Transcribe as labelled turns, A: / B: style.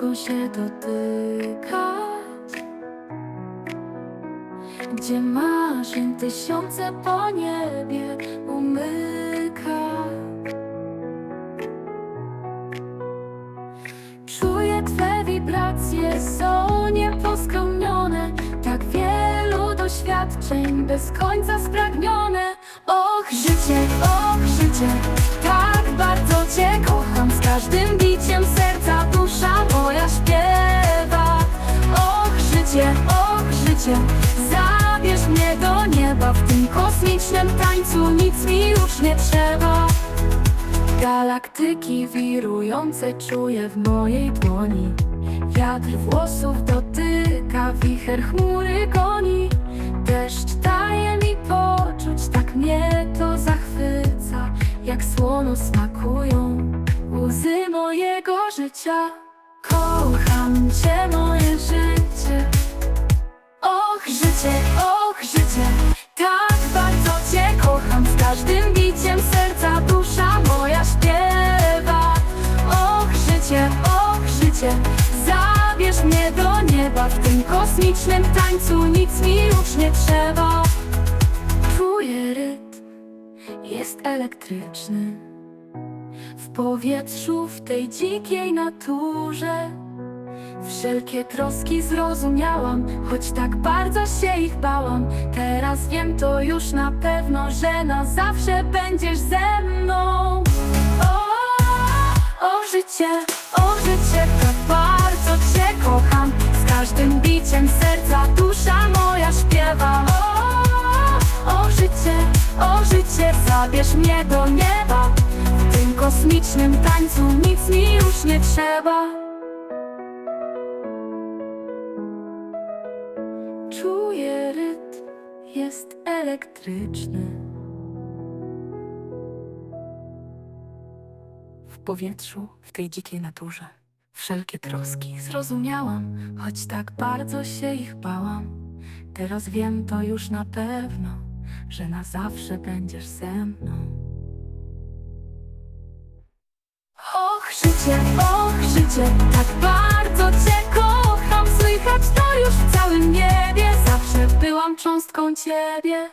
A: cię dotykać. Gdzie marzeń tysiące po niebie umyka. Czuję Twe wibracje, są nieposkromnione Tak wielu doświadczeń, bez końca spragnione. Och życie, och życie, tak bardzo Cię kocham. Z każdym zabierz mnie do nieba W tym kosmicznym tańcu nic mi już nie trzeba. Galaktyki wirujące czuję w mojej dłoni. Wiatr włosów dotyka, wicher chmury goni. Deszcz daje mi poczuć, tak mnie to zachwyca. Jak słono smakują łzy mojego życia. Kocham Cię, Zabierz mnie do nieba W tym kosmicznym tańcu nic mi już nie trzeba Czuję rytm, jest elektryczny W powietrzu, w tej dzikiej naturze Wszelkie troski zrozumiałam, choć tak bardzo się ich bałam. Teraz wiem to już na pewno, że na zawsze będziesz ze mną. O, o życie, o życie, tak zabierz mnie do nieba. W tym kosmicznym tańcu nic mi już nie trzeba. Czuję rytm, jest elektryczny. W powietrzu, w tej dzikiej naturze, wszelkie troski zrozumiałam, choć tak bardzo się ich bałam. Teraz wiem to już na pewno, że na zawsze będziesz ze mną. Och życie, och życie, tak bardzo Cię kocham. Słychać to już w całym niebie. Zawsze byłam cząstką Ciebie